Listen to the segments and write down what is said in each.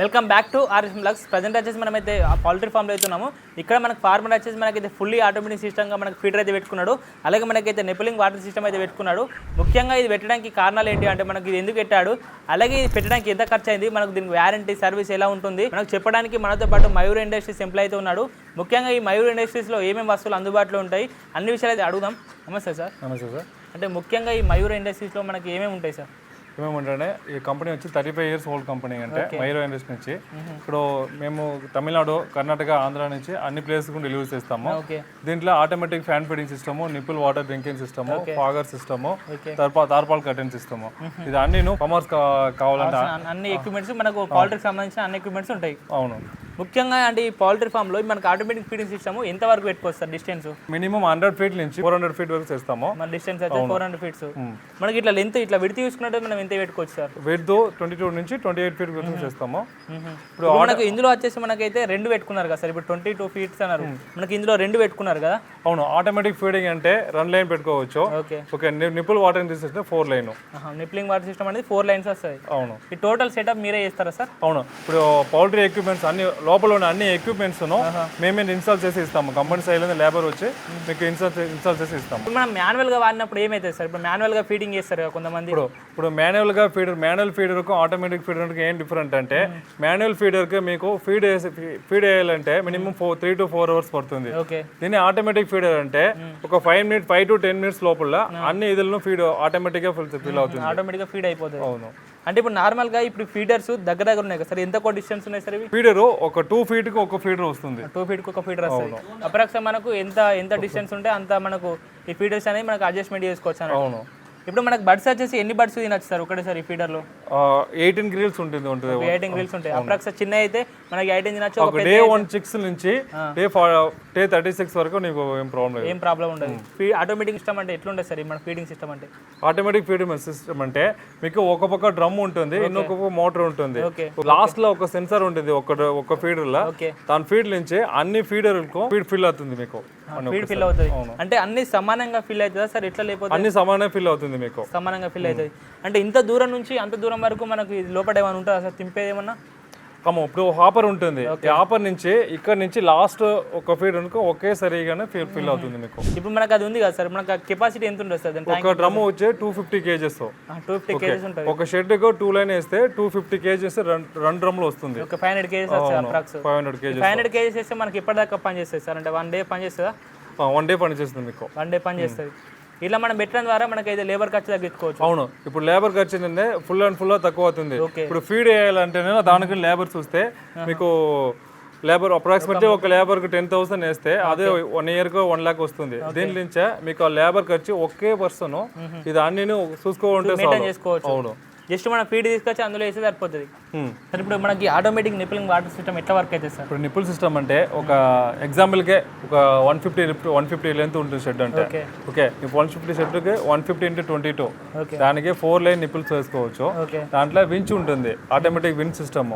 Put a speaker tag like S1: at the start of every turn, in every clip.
S1: Welcome back to RS Lux present వచ్చేసి మనమైతే poultry ఫామ్లో అయితే ఉన్నాము ఇక్కడ మనకు ఫార్మర్ వచ్చేసి మనకైతే ఫుల్లీ ఆటోమేటిక్ సిస్టమ్గా మనకు ఫీడర్ అయితే పెట్టుకున్నాడు. అలాగే మనకైతే నెపులింగ్ వాటర్ సిస్టమ్ అయితే పెట్టుకున్నాడు. ముఖ్యంగా ఇది పెట్టడానికి కారణాలు ఏంటి అంటే మనకి ఇది ఎందుకు పెట్టాడు? అలాగే ఇది పెట్టడానికి ఎంత ఖర్చు అయింది మనకు దీనికి వ్యారంటీ సర్వీస్ ఎలా ఉంటుంది? మనకు చెప్పడానికి మనతో పాటు మయూర్ ఇండస్ట్రీస్ ఎంప్లాయ్ అయితే ఉన్నాడు. ముఖ్యంగా ఈ మయూర్ ఇండస్ట్రీస్లో ఏమేమి వస్తువులు అందుబాటులో ఉంటాయి? అన్ని విషయాలు అయితే అడుగుదాం. నమస్తే సార్.
S2: నమస్తే సార్.
S1: అంటే ముఖ్యంగా ఈ మయూర్ ఇండస్ట్రీస్లో మనకి ఏమేమి ఉంటాయి సార్?
S2: ఏమేమంటే ఈ కంపెనీ వచ్చి thirty five years old company అంటే మైరో ఇండస్ట్రీ నుంచి. ఇప్పుడు మేము తమిళనాడు కర్ణాటక ఆంధ్ర నుంచి అన్ని ప్లేసెస్ కూడా డెలివరీ చేస్తాము. దీంట్లో automatic fan feeding system nipple water drinking system fogger system tarpaulin curtain system ఇది అన్ని కామర్స్ కావాలంటే.
S1: అన్ని- ఎక్విప్మెంట్స్ మనకు పౌల్ట్రీకి సంబంధించిన అన్ని ఎక్విప్మెంట్స్ ఉంటాయి.
S2: అవును.
S1: ముఖ్యంగా అంటే ఈ పౌల్ట్రీ ఫామ్లో మనకు ఆటోమేటిక్ ఫీడింగ్ సిస్టమ్ ఎంత వరకు పెట్టుకోవచ్చు sir distance?
S2: Minimum hundred feet నుంచి ఫోర్ హండ్రెడ్ ఫీట్ వరకు చేస్తాము.
S1: మన డిస్టెన్స్ అయితే ఫోర్ హండ్రెడ్ ఫీట్స్. మనకి ఇట్లా లెంత్ ఇట్లా విడితే చూసుకున్నట్టు మనం ఎంత పెట్టుకోవచ్చు సార్?
S2: విత్ ట్వంటీ టూ నుంచి ట్వంటీ ఎయిట్ ఫీట్ వరకు చేస్తాము.
S1: ఇప్పుడు మనకు ఇందులో వచ్చేసి మనకైతే రెండు పెట్టుకున్నారు కదా సార్. ఇప్పుడు ట్వంటీ టూ ఫీట్స్ అన్నారు. మనకి ఇందులో రెండు పెట్టుకున్నారు కదా?
S2: అవును ఆటోమేటిక్ ఫీడింగ్ అంటే రన్ లైన్ పెట్టుకోవచ్చు.
S1: ఓకే.
S2: ఓకే నిపుల్ వాటర్ తీసేస్తే four line.
S1: Nippling water system అనేది ఫోర్ లైన్స్ వస్తాయి.
S2: అవును.
S1: ఈ టోటల్ సెటప్ మీరే చేస్తారా సార్?
S2: అవును. ఇప్పుడు పౌల్ట్రీ ఎక్విప్మెంట్స్ అన్ని లోపల ఉన్న అన్ని ఎక్విప్మెంట్స్ మేమే ఇన్స్టాల్ చేసి ఇస్తాము. కంపెనీ సైడ్ లేబర్ వచ్చి మీకు ఇన్స్టాల్ ఇన్స్టాల్ చేసి ఇస్తాము.
S1: ఇప్పుడు మనం మాన్యువల్గా వాడినప్పుడు ఏమైతుంది సార్? ఇప్పుడు మాన్యువల్గా ఫీడింగ్ చేస్తారు కొంతమంది.
S2: ఇప్పుడు ఇప్పుడు మాన్యువల్గా ఫీడర్ మాన్యువల్ ఫీడర్కు ఆటోమేటిక్ ఫీడర్కి ఏం డిఫరెంట్ అంటే మాన్యువల్ ఫీడర్కి మీకు ఫీడ్ ఫీడ్ వేయాలంటే minimum four three to four hours పడుతుంది.
S1: ఓకే.
S2: దీన్ని ఆటోమేటిక్ ఫీడర్ అంటే ఒక five minute five to ten minutes లోపల అన్ని ఇదులను ఫీడ్ ఆటోమేటిక్గా ఫిల్ అవుతుంది.
S1: ఆటోమేటిక్గా ఫీడ్ అయిపోతుంది.
S2: అవును.
S1: అంటే ఇప్పుడు నార్మల్గా ఇప్పుడు ఫీడర్స్ దగ్గర దగ్గర ఉన్నాయి కదా సార్? ఎంత కో డిస్టెన్స్ ఉన్నాయి సార్ ఇవి?
S2: ఫీడర్ ఒక టూ ఫీట్కి ఒక ఫీడర్ వస్తుంది.
S1: టూ ఫీట్కు ఒక ఫీడర్ వస్తుంది. అప్రాక్స్ మనకు ఎంత ఎంత డిస్టెన్స్ ఉంటే అంత మనకు ఈ ఫీడర్స్ అనేది మనకు అడ్జస్ట్మెంట్ చేసుకోవచ్చు.
S2: అవును.
S1: ఇప్పుడు మనకు బడ్స్ వచ్చేసి ఎన్ని బడ్స్ తినచ్చు సార్ ఒకటేసారి ఈ ఫీడర్లో
S2: ఎయిటీన్ గ్రిల్స్ ఉంటుంది ఉంటుంది.
S1: ఎయిటీన్ గ్రిల్స్ ఉంటాయి. అప్రాక్స్ చిన్న అయితే మనకి ఎయిటీన్ తినచ్చు ఒక
S2: డే వన్ సిక్స్ నుంచి డే డే థర్టీ సిక్స్ వరకు నీకు ఏం ప్రాబ్లం లేదు.
S1: ఏం ప్రాబ్లం ఉండదు. ఆటోమేటిక్ సిస్టమ్ అంటే ఎట్లుంటుంది సార్ మన ఫీడింగ్ సిస్టమ్ అంటే?
S2: ఆటోమేటిక్ ఫీడింగ్ సిస్టమ్ అంటే మీకు ఒక పక్క డ్రమ్ ఉంటుంది ఇంకొక పక్క మోటార్ ఉంటుంది. లాస్ట్లో ఒక సెన్సార్ ఉంటుంది ఒక ఒక
S1: ఫీడర్లో.
S2: దాని ఫీడ్ నుంచి అన్ని ఫీడర్లకు ఫీడ్ ఫిల్ అవుతుంది మీకు.
S1: ఫీడ్ ఫిల్ అవుతుంది. అంటే అన్ని సమానంగా ఫిల్ అవుతుందా సార్? ఎట్లా లేకపోతే?
S2: అన్ని సమానంగా ఫిల్ అవుతుంది మీకు.
S1: సమానంగా ఫిల్ అవుతుంది. అంటే ఇంత దూరం నుంచి అంత దూరం వరకు మనకు లోపల ఏమైనా ఉంటుందా సార్? తింపేది ఏమన్నా?
S2: కమ్మ ఇప్పుడు హాపర్ ఉంటుంది. హాపర్ నుంచి ఇక్కడ నుంచి లాస్ట్ ఒక ఫీడ్ అనుకో ఒకేసారిగానే ఫిల్ ఫిల్ అవుతుంది మీకు.
S1: ఇప్పుడు మనకు అది ఉంది కదా సార్ మనకు కెపాసిటీ ఎంత ఉంటుంది సార్?
S2: ఒక డ్రమ్ వచ్చి two fifty kgs
S1: two fifty kgs ఉంటుంది.
S2: ఒక షెడ్కు టూ లైన్ వేస్తే టూ ఫిఫ్టీ కేజీస్ రెండు డ్రమ్లు వస్తుంది.
S1: ఒక five hundred kgs
S2: five hundred kg
S1: five hundred kgs వేస్తే మనకి ఎప్పటిదాకా పని చేస్తుంది సార్? అంటే వన్ డే పని చేస్తుందా
S2: వన్ డే పని చేస్తుంది మీకు.
S1: వన్ డే పని చేస్తుంది ఇట్లా మనం పెట్టడం ద్వారా మనకి అయితే లేబర్ ఖర్చు తగ్గించుకోవచ్చు.
S2: అవును ఇప్పుడు లేబర్ ఖర్చు ఏంటంటే ఫుల్ అండ్ ఫుల్ తక్కువ అవుతుంది. ఇప్పుడు ఫీడ్ వేయాలంటేనే దానికి లేబర్ చూస్తే మీకు లేబర్ అప్రాక్సిమేట్లీ ఒక లేబర్కి టెన్ థౌసండ్ వేస్తే అదే వన్ ఇయర్కు వన్ లాక్ వస్తుంది. దీని నుంచే మీకు ఆ లేబర్ ఖర్చు ఒకే పర్సన్ ఇది అన్ని చూసుకోవాలంటే అవును.
S1: జస్ట్ మనం ఫీడ్ తీసుకొచ్చి అందులో వేస్తే సరిపోతుంది. సార్ ఇప్పుడు మనకి ఆటోమేటిక్ నిప్లింగ్ వాటర్ సిస్టమ్ ఎట్లా వర్క్ అవుతుంది సార్?
S2: ఇప్పుడు నిప్పుల్ సిస్టమ్ అంటే ఒక ఎగ్జాంపుల్కే ఒక one fifty one fifty length ఉంటుంది షెడ్ అంటే.
S1: Okay.
S2: One fifty షెడ్కి one fifty into twenty two దానికి ఫోర్ లైన్ నిప్పుల్స్ వేసుకోవచ్చు. దాంట్లో వించ్ ఉంటుంది ఆటోమేటిక్ విన్ సిస్టమ్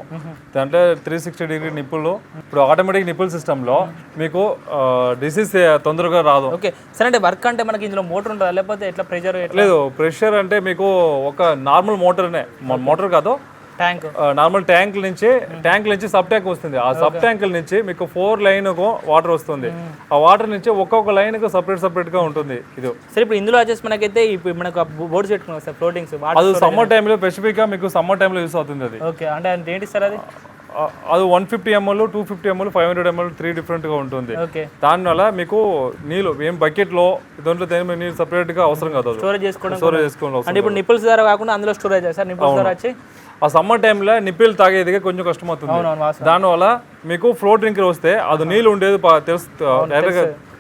S2: దాంట్లో త్రీ సిక్స్టీ డిగ్రీ నిప్పులు ఇప్పుడు ఆటోమేటిక్ నిప్పుల్ సిస్టంలో మీకు డిసీజ్ తొందరగా రాదు.
S1: ఓకే. సరే అంటే వర్క్ అంటే మనకి ఇందులో మోటార్ ఉంటుందా? లేకపోతే ఎట్లా ప్రెషర్
S2: లేదు ప్రెషర్ అంటే మీకు ఒక నార్మల్ మోటార్నే. మోటార్ కాదు.
S1: ట్యాంక్.
S2: నార్మల్ ట్యాంక్ నుంచి ట్యాంక్ నుంచి సబ్ ట్యాంక్ వస్తుంది. ఆ సబ్ ట్యాంక్ నుంచి మీకు ఫోర్ లైన్ వాటర్ వస్తుంది. ఆ వాటర్ నుంచి ఒక్కొక్క లైన్ సపరేట్ సపరేట్గా ఉంటుంది ఇది.
S1: సరే ఇప్పుడు ఇందులో వచ్చేసి మనకైతే ఇప్పుడు మనకు బోర్డ్స్ పెట్టుకున్నాం సార్ ఫ్లోటింగ్స్
S2: అది సమ్మర్ టైంలో స్పెసిఫిక్గా మీకు సమ్మర్ టైంలో యూస్ అవుతుంది అది.
S1: ఓకే అంటే ఏంటి సార్ అది?
S2: అది one fifty ml two fifty ml five hundred ml three డిఫరెంట్గా ఉంటుంది. దానివల్ల మీకు నీళ్ళు ఏం బకెట్లో దాంట్లో దేని నీళ్ళు సపరేట్గా అవసరం కాదు
S1: స్టోరేజ్ చేసుకోవడం
S2: స్టోరేజ్ అవసరం
S1: అంటే ఇప్పుడు నిప్పుల్స్ ద్వారా కాకుండా అందులో స్టోరేజ్ సార్ నిప్పుల్స్ ద్వారా వచ్చి
S2: ఆ సమ్మర్ టైంలో నిప్పిల్ తాగేదిగా కొంచెం కష్టం అవుతుంది. దానివల్ల మీకు ఫ్లో డ్రింకర్ వస్తే అది నీళ్ళు ఉండేది తెలుసు.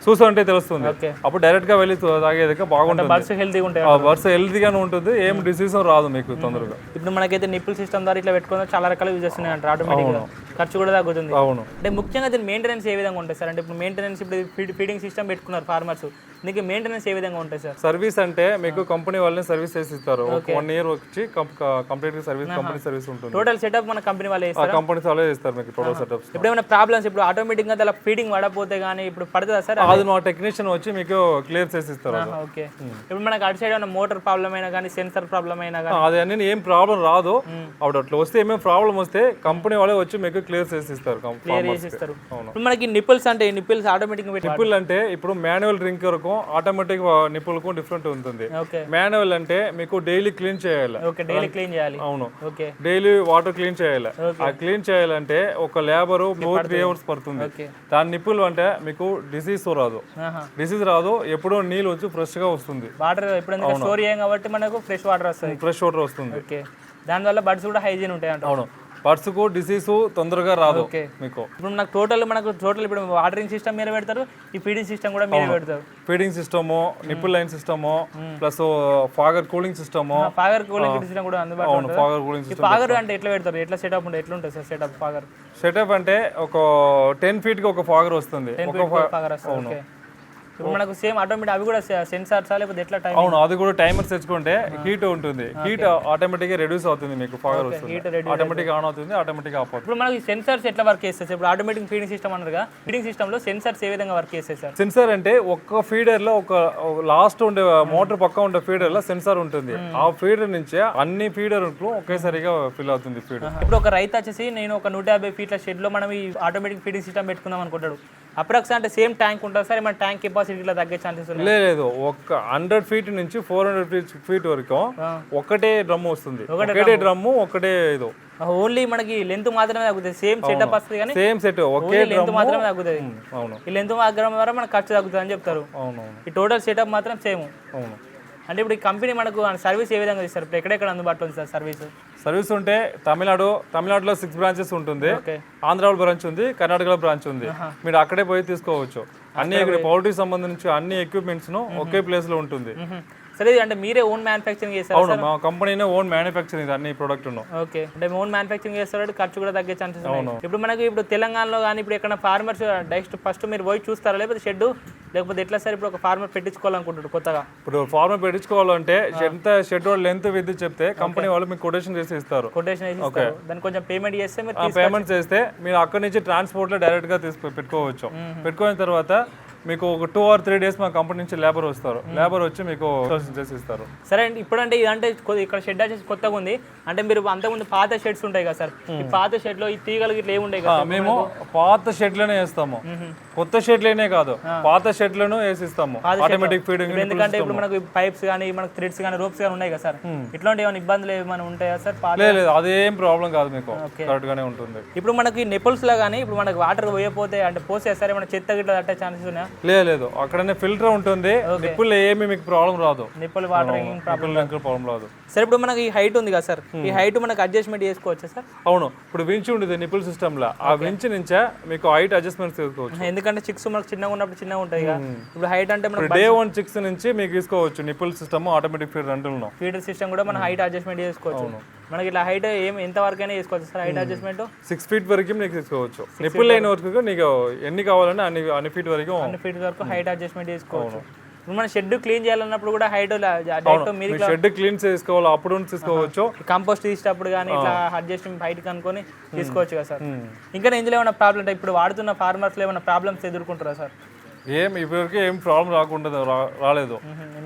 S2: చూస్తుంటే తెలుస్తుంది. అప్పుడు డైరెక్ట్గా వెళ్ళి తాగేదిగా బాగుంటుంది.
S1: బర్డ్స్ హెల్తీగా ఉంటాయి
S2: వర్ష హెల్తీగానే ఉంటుంది. ఏం డిసీజ్ రాదు మీకు తొందరగా.
S1: ఇప్పుడు మనకైతే నిప్పుల్ సిస్టమ్ ద్వారా ఇట్లా పెట్టుకున్న చాలా రకాల యూజెస్ ఉన్నాయి అంటారు ఆటోమేటిక్గా ఖర్చు కూడా తగ్గుతుంది.
S2: అవును.
S1: అంటే ముఖ్యంగా దీని మెయింటెనెన్స్ ఏ విధంగా ఉంటుంది సార్ అంటే ఇప్పుడు మెయింటెనెన్స్ ఇప్పుడు ఫీడ్ ఫీడింగ్ సిస్టమ్ పెట్టుకున్నారు ఫార్మర్స్ దీనికి మెయింటెనెన్స్ ఏ విధంగా ఉంటుంది సార్?
S2: సర్వీస్ అంటే మీకు కంపెనీ వాళ్ళని సర్వీస్ చేసి ఇస్తారు. వన్ ఇయర్ వచ్చి కంప్లీట్ సర్వీస్ కంపెనీ సర్వీస్ ఉంటుంది.
S1: టోటల్ సెటప్ మన కంపెనీ వాళ్ళే ఇస్తారు
S2: కంపెనీస్ వాళ్ళే ఇస్తారు మీకు టోటల్ సెటప్స్
S1: ఇప్పుడు ఏమైనా ప్రాబ్లమ్స్ ఇప్పుడు ఆటోమేటిక్గా అలా ఫీడింగ్ పడకపోతే కానీ ఇప్పుడు పడుతుందా సార్
S2: అది? మా టెక్నీషియన్ వచ్చి మీకు క్లియర్ చేసి ఇస్తారు.
S1: ఓకే ఇప్పుడు మనకి అటు సైడ్ ఏమైనా మోటార్ ప్రాబ్లం అయినా కానీ సెన్సర్ ప్రాబ్లం అయినా కానీ
S2: అది అన్ని ఏం ప్రాబ్లం రాదు. అప్పుడు అట్లా వస్తే ఏమేమి ప్రాబ్లం వస్తే కంపెనీ వాళ్ళే వచ్చి మీకు క్లియర్ చేసి ఇస్తారు
S1: క్లియర్ చేసి ఇస్తారు. మనకి నిప్పుల్స్ అంటే నిప్పుల్స్ ఆటోమేటిక్గా పెట్టి
S2: నిప్పుల్ అంటే ఇప్పుడు మాన్యువల్ డ్రింక్ వరకు ఆటోమేటిక్ నిప్పులకు డిఫరెంట్ ఉంటుంది. మాన్యువల్ అంటే మీకు డైలీ క్లీన్ చేయాలి.
S1: ఓకే డైలీ క్లీన్ చేయాలి.
S2: అవును. డైలీ వాటర్ క్లీన్ చేయాలి. ఆ క్లీన్ చేయాలంటే ఒక లేబరు ఫోర్ త్రీ అవర్స్ పడుతుంది. దాని నిప్పులు అంటే మీకు డిసీజ్ రాదు. డిసీజ్ రాదు ఎప్పుడో నీళ్ళు వచ్చి ఫ్రెష్గా వస్తుంది.
S1: వాటర్ ఎప్పుడైనా స్టోర్ చేయం కాబట్టి మనకు ఫ్రెష్ వాటర్ వస్తుంది.
S2: ఫ్రెష్ వాటర్ వస్తుంది.
S1: దానివల్ల బడ్స్ కూడా హైజీన్ ఉంటాయి అంట
S2: అవును. బర్డ్స్కు డిసీజ్ తొందరగా రాదు. మీకు.
S1: ఇప్పుడు మనకు టోటల్ మనకు టోటల్ ఇప్పుడు వాటరింగ్ సిస్టమ్ మీరే పెడతారు ఈ ఫీడింగ్ సిస్టమ్ కూడా మీరే పెడతారు.
S2: Feeding system nipple line system plus fogger cooling system
S1: fogger cooling system కూడా అందుబాటులో
S2: అవును ఫాగర్ కూలింగ్ సిస్టమ్
S1: ఫాగర్ అంటే ఎట్లా పెడతారు? ఎట్లా సెటప్ ఉంటుంది ఎట్లా ఉంటుంది సార్ సెటప్ ఫాగర్
S2: సెటప్ అంటే ఒక టెన్ ఫీట్కి ఒక ఫాగర్ వస్తుంది. ఒక
S1: ఫాగర్ వస్తుంది ఓకే. ఇప్పుడు మనకు సేమ్ ఆటోమేటిక్ అవి కూడా సెన్సార్సా లేకపోతే ఎట్లా టైం
S2: అవును అది కూడా టైమర్ తెచ్చుకుంటే హీట్ ఉంటుంది. హీట్ ఆటోమేటిక్గా రెడ్యూస్ అవుతుంది మీకు ఫాగర్ వస్తుంది. ఆటోమేటిక్ ఆన్ అవుతుంది. ఆటోమేటిక్ ఆఫ్ అవుతుంది
S1: ఇప్పుడు మనకి సెన్సార్స్ ఎట్లా వర్క్ చేస్తాయి? ఇప్పుడు ఆటోమేటిక్ ఫీడింగ్ సిస్టమ్ అన్నారుగా ఫీడింగ్ సిస్టమ్లో సెన్సార్స్ ఏ విధంగా వర్క్ చేస్తాయి సార్
S2: సెన్సార్ అంటే ఒక్క ఫీడర్లో ఒక లాస్ట్ ఉండే మోటార్ పక్క ఉండే ఫీడర్లో సెన్సార్ ఉంటుంది. ఆ ఫీడర్ నుంచే అన్ని ఫీడర్ ఒకేసారిగా ఫిల్ అవుతుంది ఫీడర్
S1: ఇప్పుడు ఒక రైతు వచ్చేసి నేను ఒక నూట యాభై ఫీట్ల షెడ్లో మనం ఈ ఆటోమేటిక్ ఫీడింగ్ సిస్టమ్ పెట్టుకుందాం అనుకుంటాడు. అప్రాక్స్ అంటే సేమ్ ట్యాంక్ ఉంటుంది సార్ మన ట్యాంక్ కెపాసిటీ ఇట్లా తగ్గే ఛాన్సెస్ ఉన్నాయి?
S2: లేదు ఒక హండ్రెడ్ ఫీట్ నుంచి ఫోర్ హండ్రెడ్ ఫీట్ ఫీట్ వరకు ఒకటే డ్రమ్ వస్తుంది. ఒకటే డ్రమ్ము ఒకటే ఇది
S1: ఓన్లీ మనకి లెంత్ మాత్రమే తగ్గుతుంది సేమ్ సెటప్ వస్తుంది కానీ
S2: సేమ్ సెట్ ఒకే
S1: లెంత్
S2: డ్రమ్
S1: మాత్రమే తగ్గుతుంది.
S2: అవును.
S1: ఈ లెంత్ మాత్రం ద్వారా మనకు ఖర్చు తగ్గుతుంది అని చెప్తారు.
S2: అవును అవును.
S1: ఈ టోటల్ సెటప్ మాత్రం సేమ్
S2: అవును.
S1: అంటే ఇప్పుడు ఈ కంపెనీ మనకు సర్వీస్ ఏ విధంగా ఇస్తారు? ఇప్పుడు ఎక్కడెక్కడ అందుబాటులో ఉంది సార్ సర్వీస్
S2: సర్వీస్ ఉంటే తమిళనాడు తమిళనాడులో సిక్స్ బ్రాంచెస్ ఉంటుంది. ఆంధ్రాలో బ్రాంచ్ ఉంది కర్ణాటకలో బ్రాంచ్ ఉంది. మీరు అక్కడే పోయి తీసుకోవచ్చు. అన్ని పౌల్ట్రీ సంబంధించి అన్ని ఎక్విప్మెంట్స్ను ఒకే ప్లేస్లో ఉంటుంది.
S1: సరే అంటే మీరే ఓన్ మ్యానుఫ్యాక్చరింగ్ చేస్తారు
S2: అవును మా కంపెనీనే ఓన్ మ్యానుఫ్యాక్చరింగ్ అన్ని ప్రొడక్ట్
S1: ఓకే. అంటే ఓన్ మ్యానుఫ్యాక్చరింగ్ చేస్తారు ఖర్చు కూడా తగ్గే ఛాన్సెస్ ఉన్నాయి. ఇప్పుడు మనకి ఇప్పుడు తెలంగాణలో కానీ ఇప్పుడు ఎక్కడ ఫార్మర్స్ డైరెక్ట్ ఫస్ట్ మీరు పోయి చూస్తారా? లేకపోతే షెడ్ లేకపోతే ఎట్లా సార్ ఇప్పుడు ఒక ఫార్మర్ పెట్టించుకోవాలనుకుంటాడు కొత్తగా?
S2: ఇప్పుడు ఫార్మర్ పెట్టించుకోవాలంటే ఎంత షెడ్ లెంత్ విత్ చెప్తే కంపెనీ వాళ్ళు మీకు కొటేషన్ చేసి ఇస్తారు.
S1: కొటేషన్ వేసి ఇస్తారు. దానికి కొంచెం పేమెంట్ చేస్తే మీరు
S2: పేమెంట్ చేస్తే మీరు అక్కడి నుంచి ట్రాన్స్పోర్ట్లో డైరెక్ట్గా తీసుకు పెట్టుకోవచ్చు. పెట్టుకున్న తర్వాత మీకు ఒక టూ ఆర్ త్రీ డేస్ మా కంపెనీ నుంచి లేబర్ వస్తారు. లేబర్ వచ్చి మీకు చేసి ఇస్తారు.
S1: సరే అండి ఇప్పుడంటే ఇదంటే ఇక్కడ షెడ్ వచ్చేసి కొత్తగా ఉంది. అంటే మీరు అంతకుముందు పాత షెడ్స్ ఉంటాయి కదా సార్? ఈ పాత షెడ్లో ఈ తీగలు ఇట్లా ఏమి ఉంటాయి కదా
S2: మేము పాత షెడ్లోనే వేస్తాము. కొత్త షెడ్లేనే కాదు. పాత షెడ్లను వేసిస్తాము. ఆటోమేటిక్ ఫీడింగ్
S1: ఎందుకంటే ఇప్పుడు మనకు పైప్స్ కానీ మనకు థ్రెడ్స్ కానీ రోప్స్ కానీ ఉన్నాయి కదా సార్? ఇట్లాంటి ఏమైనా ఇబ్బందులు ఏమైనా ఉంటాయా సార్
S2: లేదు అదేం ప్రాబ్లం కాదు మీకు. కరెక్ట్ గానే ఉంటుంది.
S1: ఇప్పుడు మనకి నిపుల్స్లో కానీ ఇప్పుడు మనకి వాటర్ పోయపోతే అంటే పోసే సరే మన చెత్త గిట్ల తట్టే ఛాన్సెస్ ఉన్నాయా?
S2: లేదు లేదు. అక్కడనే ఫిల్టర్ ఉంటుంది. నిప్పుల్లో ఏమి మీకు ప్రాబ్లం రాదు.
S1: నిప్పుల్ వాటరింగ్
S2: నిప్పులు ప్రాబ్లం రాదు.
S1: సరే ఇప్పుడు మనకి ఈ హైట్ ఉంది కదా సార్. ఈ హైట్ మనకి అడ్జస్ట్మెంట్ చేసుకోవచ్చా సార్?
S2: అవును. ఇప్పుడు వించ్ ఉండేది నిపుల్ సిస్టమ్ లా. ఆ వించ్ నుంచే మీకు హైట్ అడ్జస్ట్మెంట్ చేసుకోవచ్చు
S1: ఎందుకంటే చిక్స్ మనకు చిన్నగా ఉన్నప్పుడు చిన్నగా ఉంటాయి ఇప్పుడు హైట్ అంటే మనకి
S2: డే వన్ సిక్స్ నుంచి మీకు తీసుకోవచ్చు నిపుల్ సిస్టమ్ ఆటోమేటిక్ ఫీడ్ రెండులో
S1: ఫీడర్ సిస్టమ్ కూడా మనం హైట్ అడ్జస్ట్మెంట్ చేసుకోవచ్చు. మనకి ఇట్లా హైట్ ఏం ఎంత వరకు అయినా చేసుకోవచ్చు sir height adjustment
S2: six feet వరకు నీకు తీసుకోవచ్చు నిప్పుల్ లైన్ వరకు. నీకు ఎన్ని కావాలంటే అన్ని అన్ని ఫీట్ వరకు
S1: అన్ని ఫీట్ వరకు హైట్ అడ్జస్ట్మెంట్ చేసుకోవచ్చు ఇప్పుడు మన షెడ్ క్లీన్ చేయాలన్నప్పుడు కూడా హైట్ మీరు
S2: షెడ్ క్లీన్ చేసుకోవాలి అప్పుడు తీసుకోవచ్చు.
S1: కంపోస్ట్ తీసేటప్పుడు కానీ ఇట్లా అడ్జస్ట్మెంట్ హైట్ కనుక్కొని తీసుకోవచ్చు కదా సార్. ఇంకా ఇందులో ఏమైనా ప్రాబ్లం అంటే ఇప్పుడు వాడుతున్న ఫార్మర్స్లో ఏమైనా ప్రాబ్లమ్స్ ఎదుర్కొంటారా సార్?
S2: ఏం ఇప్పటివరకు ఏం ప్రాబ్లం రాకుండా రాలేదు.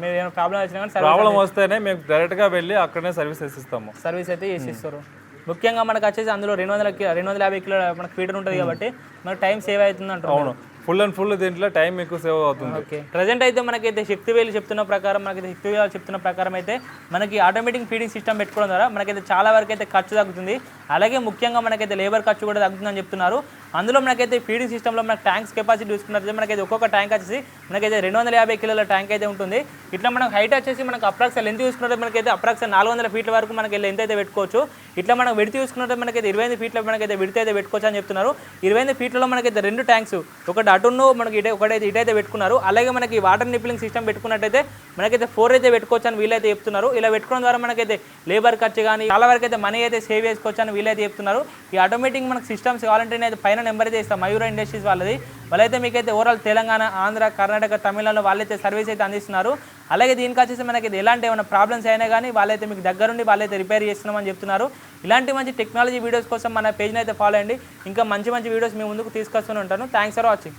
S1: మీరు ఏమైనా ప్రాబ్లం వచ్చినా కానీ
S2: ప్రాబ్లం వస్తేనే మేము డైరెక్ట్గా వెళ్ళి అక్కడనే సర్వీస్ చేసిస్తాము.
S1: సర్వీస్ అయితే చేసి ఇస్తారు ముఖ్యంగా మనకు వచ్చేసి అందులో రెండు వందల రెండు వందల యాభై కిలో మనకు ఫీడర్ ఉంటుంది కాబట్టి మనకు టైం సేవ్ అవుతుంది అంటారు
S2: అవును. ఫుల్ అండ్ ఫుల్ దీంట్లో టైం ఎక్కువ సేవ్ అవుతుంది.
S1: ఓకే. ప్రజెంట్ అయితే మనకైతే శక్తి వేలు చెప్తున్న ప్రకారం మనకైతే శక్తివేలు చెప్తున్న ప్రకారం అయితే మనకి ఆటోమేటిక్ ఫీడింగ్ సిస్టమ్ పెట్టుకోవడం ద్వారా మనకైతే చాలా వరకు అయితే ఖర్చు తగ్గుతుంది. అలాగే ముఖ్యంగా మనకైతే లేబర్ ఖర్చు కూడా తగ్గుతుందని చెప్తున్నారు. అందులో మనకైతే ఫీడింగ్ సిస్టంలో మనకి ట్యాంక్స్ కెపాసిటీ చూసుకున్నట్లయితే మనకైతే ఒక్కొక్క ట్యాంక్ వచ్చేసి మనకైతే రెండు వందల యాభై కిలోల ట్యాంక్ అయితే ఉంటుంది. ఇట్లా మనకు హైట్ వచ్చేసి మనకు అప్రాక్స్ లెంత్ చూసుకున్నట్టు మనకైతే అప్రాక్స్ నాలుగు వందల ఫీట్ల వరకు మనకి లెంత్ అయితే పెట్టుకోవచ్చు. ఇట్లా మనం విడితి చూసుకున్నట్టు మనకైతే ఇరవై ఐదు ఫీట్ల మనకైతే విడితే అయితే పెట్టుకోవచ్చు అని చెప్తున్నారు. ఇరవై ఐదు ఫీట్లలో మనకైతే రెండు ట్యాంక్స్ ఒకటి అటును మనకి ఇటే ఒకటైతే ఇటైతే పెట్టుకున్నారు. అలాగే మనకి వాటర్ నిప్లింగ్ సిస్టమ్ పెట్టుకున్నట్టయితే మనకైతే ఫోర్ అయితే పెట్టుకోవచ్చు అని వీలైతే చెప్తున్నారు. ఇలా పెట్టుకోవడం ద్వారా మనకైతే లేబర్ ఖర్చు కానీ చాలా వరకు అయితే మనీ అయితే సేవ్ చేసుకోవచ్చు అని వీలైతే చెప్తున్నారు. ఈ ఆటోమేటిక్ మనకి సిస్టమ్స్ కావాలంటే అయితే పైన నెంబర్ అయితే ఇస్తాం మయూర ఇండస్ట్రీస్ వాళ్ళది. వాళ్ళైతే మీకైతే ఓవరాల్ తెలంగాణ ఆంధ్ర కర్ణాటక తమిళనాడు వాళ్ళైతే సర్వీస్ అయితే అందిస్తున్నారు. అలాగే దీనికి వచ్చేసి మనకి ఎలాంటి ఏమైనా ప్రాబ్లమ్స్ అయినా కానీ వాళ్ళైతే మీకు దగ్గరుండి వాళ్ళైతే రిపేర్ చేస్తున్నామని చెప్తున్నారు. ఇలాంటి మంచి టెక్నాలజీ వీడియోస్ కోసం మన పేజ్ని అయితే ఫాలో అయ్యండి ఇంకా మంచి మంచి వీడియోస్ మీ ముందుకు తీసుకొస్తూనే ఉంటాను. Thanks for watching